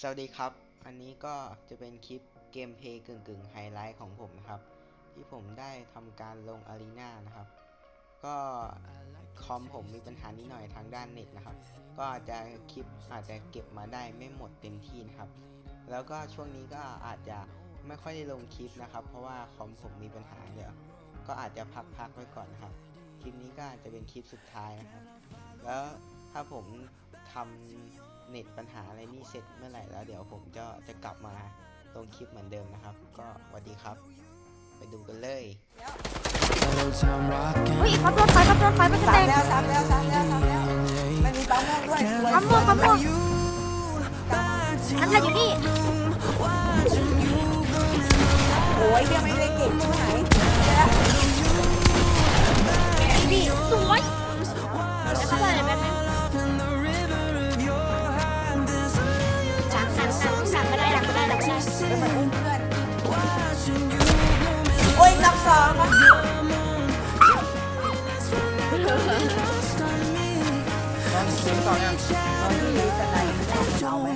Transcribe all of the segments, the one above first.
สวัสดีครับ อันนี้ก็จะเป็นคลิปเกมเพย์กึ่งกึ่งไฮไลท์ของผมนะครับ ที่ผมได้ทำการลงอารีนานะครับ ก็คอมผมมีปัญหานิดหน่อยทางด้านเน็ตนะครับ ก็อาจจะคลิปอาจจะเก็บมาได้ไม่หมดเต็มที่นะครับ แล้วก็ช่วงนี้ก็อาจจะไม่ค่อยได้ลงคลิปนะครับ เพราะว่าคอมผมมีปัญหาเดี๋ยก็อาจจะพักๆไว้ก่อนนะครับ คลิปนี้ก็อาจจะเป็นคลิปสุดท้ายนะครับ แล้วถ้าผมทำ เน็ตปัญหาอะไรนี่เสร็จเมื่อไหร่แล้ว เดี๋ยวผมจะจะกลับมาลงคลิปเหมือนเดิมนะครับ ก็สวัสดีครับ ไปดูกันเลยเฮ้ยขับรถไฟขับรถไฟมันจะแตกแล้วสามแล้วสามแล้วสามแล้วมันมีปั๊มม่วงด้วยขับม่วงขับม่วงอันทันอยู่นี่โอ้ยเฮียไม่ได้เก่งที่ไหน ตอนที่จะไหนเอาไหม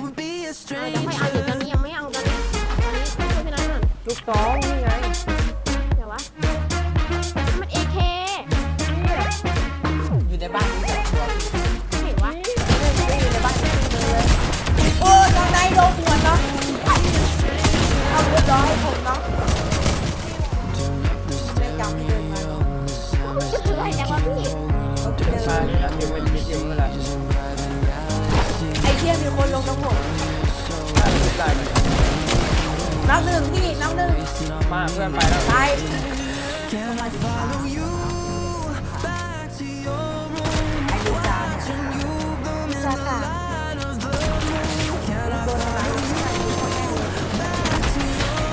ยังไม่เอาอยู่ตอนนี้ยังไม่เอาตอนนี้ตอนนี้ช่วยพี่นัทหน่อยลูกสองนี่ไงเดี๋ยววะมันเอเคอยู่ในบ้านนี้ตัวเห็นวะอยู่ในบ้านนี้เลยโอ้ตอนไหนโดนหัวเนาะเอาเรียบร้อยผมเนาะไม่จำเดินมาอะไรแต่ว่าพี่ไอ้เที่ยมีคนลงตรงผมดนับหนึ่งพี่นับหนึ่งมาเพื่อนไปแล้วตายจ้าค่ะ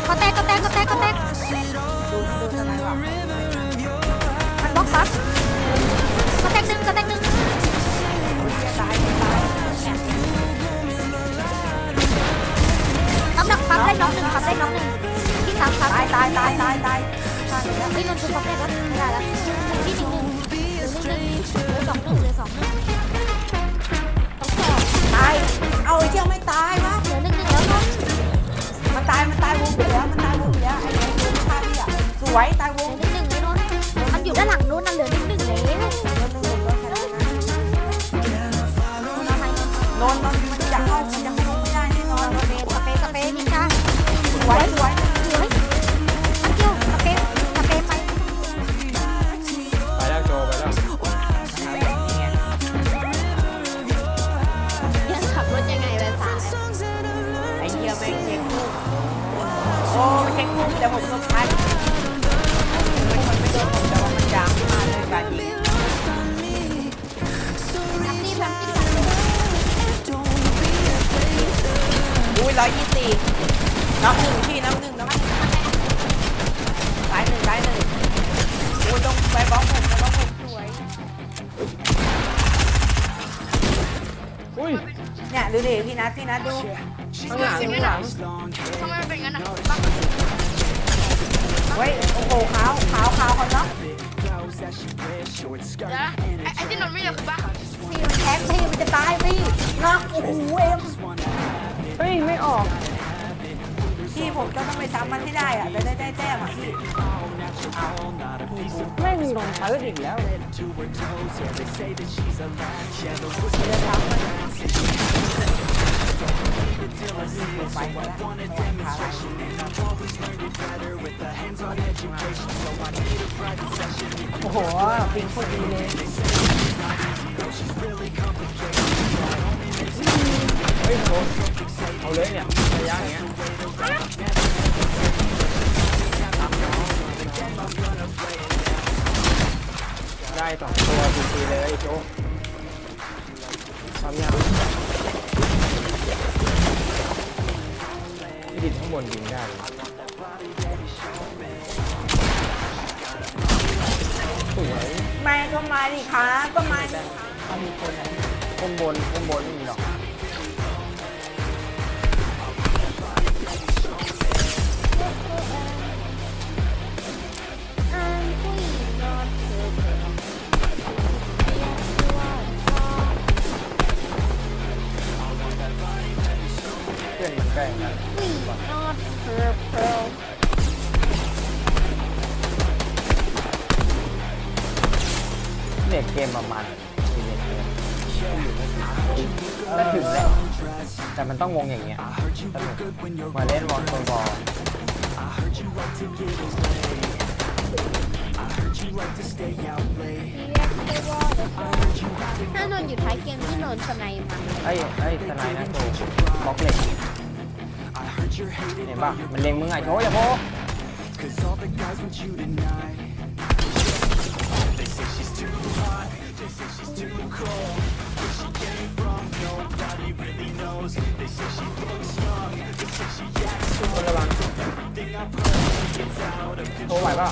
ก็แตกก็แตกก็แตกก็แตกมัน ตายตายตายตายตายเฮ้ยนนท์คือปั๊มได้แล้วไม่ได้แล้วที่หนึ่งหนึ่งเหลือหนึ่งหนึ่งเหลือสองหนึ่งเหลือสองหนึ่งต้องสองตาย เอาไอ้เที่ยไม่ตายวะเหลือหนึ่งหนึ่งแล้วนนท์มันตายมันตายวงไปแล้วมันตายวงไปแล้วไอ้ไอ้วงฆ่าพี่อะสวยตายวง ร้อยยี่สิบนับหนึ่งพี่นับหนึ่งนับหนึ่งตายหนึ่งตายหนึ่งโอ้ยต้องไปบล็อกผมไปบล็อกผมสวยอุ้ยเนี่ยดูดิพี่นัทพี่นัทดูข้างหลังข้างหลังทำไมมันเป็นงั้นอะเฮ้ยโอ้โหขาวขาวขาวคนเนาะไอ้ที่น ผมจะต้องไปซ้ำมันให้ได้อะจะได้ได้แต้มอะพี่ไม่มีรองเท้าอีกแล้วไปแล้วโอ้โหปิงโคตรดีเลย ฮ้ยโจเอาเลยเนี่ยระยะอย่างเงี้ยได้สองตัวฟรีๆเลยโจทำยังที่ดินข้างบนยิงได้สวยแม่ก็มาดิครับก็มาดิข้างบนข้างบนไม่มีหรอก ประมาณมีเน็ตเกมก็ถึงแล้ว แต่มันต้องวงอย่างเงี้ยสนุกมาเล่นวอลตัวบอลถ้านนท์อยู่ท้ายเกมที่นนท์สไนด์มันไอ้ไอ้สไนด์นะโชว์บล็อกเหล็กเห็นป่ะมันเล็งมึงไงโชว์อย่าโพ กคนระวังโทรไหวป่ะ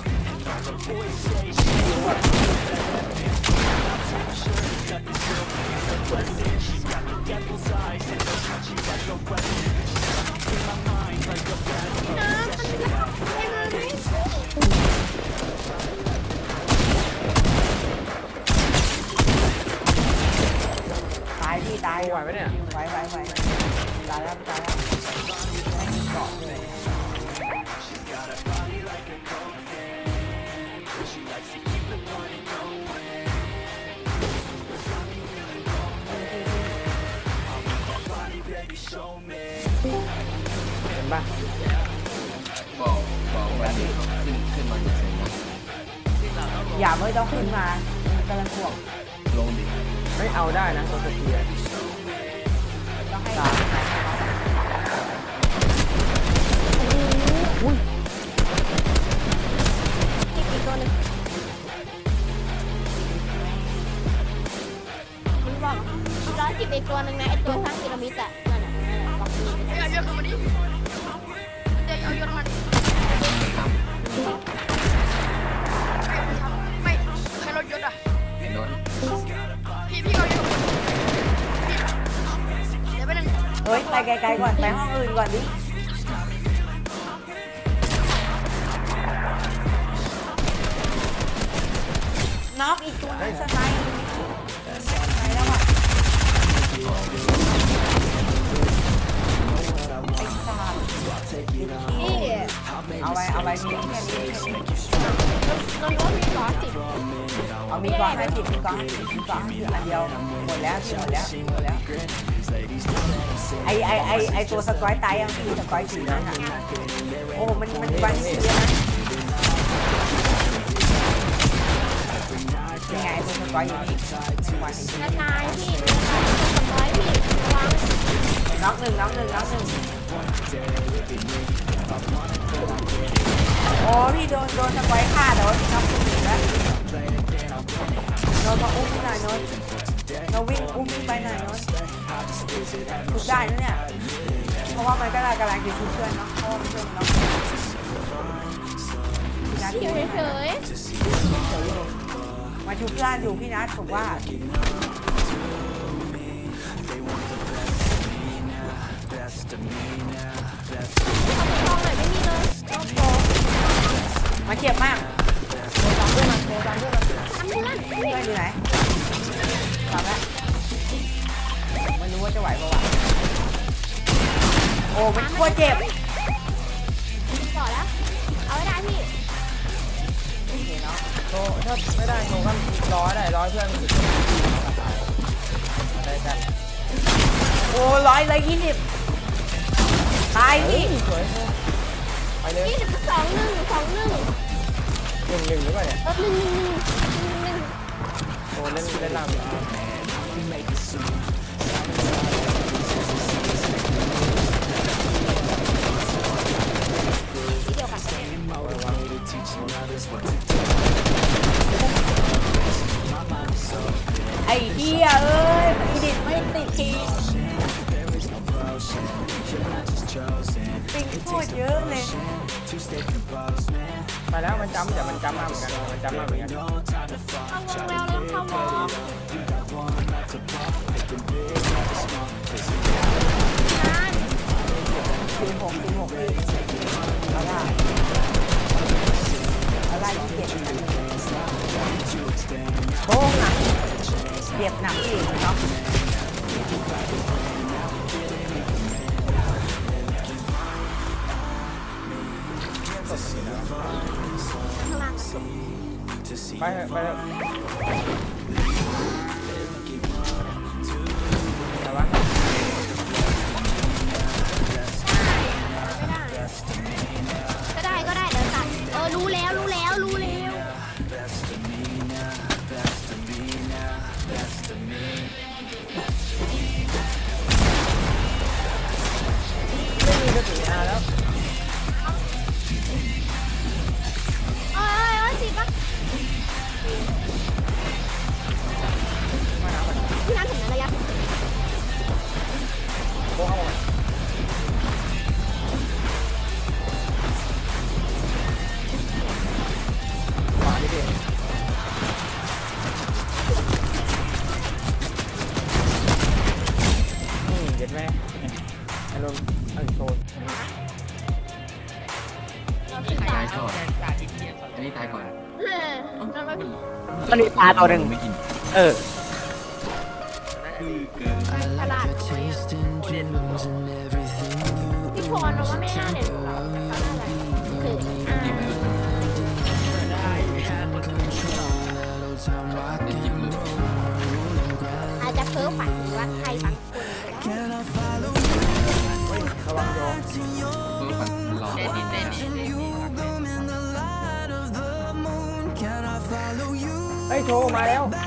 ตายไหวไหมเนี่ยไหวไหวไหวตายแล้วตายแล้วไม่มีเกาะเลยเห็นป่ะบอกบอกว่าขึ้นขึ้นมาหนึ่งเซนนะอย่าไม่ต้องขึ้นมากำลังขวบลงดิไม่เอาได้นะตัวสเกีย ร์ต้องให้ตามอีกอีกตัวหนึงมันบอกร้อยสิบอีกตัวหนึงนะไอตัวสร้างพีระมิดอะนั่นน่ะนั่นน่ะบอกมือเดี๋ยวเดี๋ยวขึ้นมาดิเดี๋ยวเอาโยนมาดิไม่ใครรถยนต์อะเห็นโดนพี่พี่เอ เฮ้ย ไปไกลๆก่อน ไปห้องอื่นก่อนดิ น็อกอีกตัวนึงสไนด์ไนด์แล้วอะไอ้สัตว์นี่เอาไว้ เอาไว้มีแค่นี้นนท์ว่ามีร้อยสิบเอามีกองให้สิบมีกองให้สิบมีกองห้สิบอันเดียวหมดแล้วหมดแล้วหมดแล้ว ไอไอไอไอตัวสกอยตายยังพี่สกอยสีนั่นอะโอ้มันมันวันนี้เยอะนะยังไงตัวสกอยอยู่นี่วันนี้กระจายพี่เนื้อค่ะสองร้อยพี่วังน็อกหนึ่งน็อกหนึ่งน็อกหนึ่งโอ้พี่โดนโดนสกอยฆ่าแต่ว่าพี่น็อกคนอื่นแล้วโดนมาอุ้มหน่อยโนนเราวิ่งอุ้มวิ่งไปหน่อยโนน ทุกได้นะเนี่ย เพราะว่ามันก็กำลังจะชุดเพื่อนเนาะเพราะว่าเพื่อนมันน็อกพี่นัทอยู่เฉยมาชุดเพื่อนอยู่พี่นัทผมว่าๆเอาไปกอง อ้มันกลัวเจ็บต่อแล้ว เอาไว้ได้พี่โอเคเนาะโทรถ้าไม่ได้โทรก็ร้อยได้ร้อยเพื่อนมันจะได้กันโอ้ร้อยเลยยี่สิบตายพี่สวยไปเลยพี่สองหนึ่งสองหนึ่งหนึ่งหนึ่งหรือเปล่าเนี่ยเออหนึ่งหนึ่งหนึ่งหนึ่งโทรเล่นเล่นล่าง ไอ้เหี้ยเอ้ยอีดิทไม่ติดทีปิงโคตรเยอะเลยไปแล้วมันจำแต่มันจำมากเหมือนกัน มันจำมากเหมือนกันเข้าวงแล้วเริ่มเข้าวงนานสี่หกสี่หกพี่เอาล่ะ ได้ยี่สิบเจ็ดโบงหนักเจ็บหนักอีกเนาะไปไป อันโซนตายก่อนอันนี้ตายก่อนมันมีปลาตัวหนึ่งไม่กิน เออคือเกินฉลาดพี่พรว่าไม่น่าเด่นหรอกคืออ่ากินไม่มดอาจจะเพ้อฝันว่าใครฝัน ระวังโย เพื่อฝันรอเต้นเต้น เฮ้ยโชว์มาแล้ว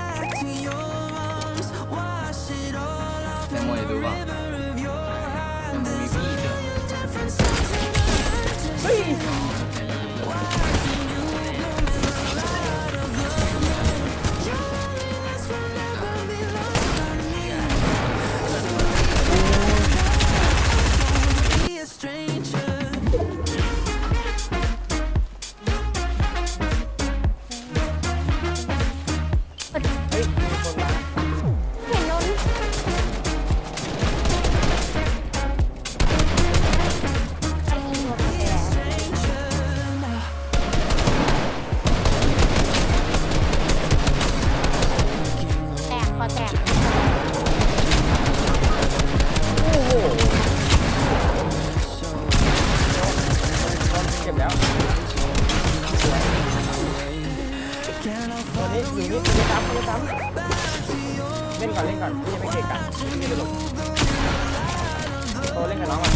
นี้มันจะซ้ำมันจะซ้ำเล่นก่อนเล่นก่อนพี่ยังไม่เก่งกันพี่จะหลบโตเล่นกับน้องก่อน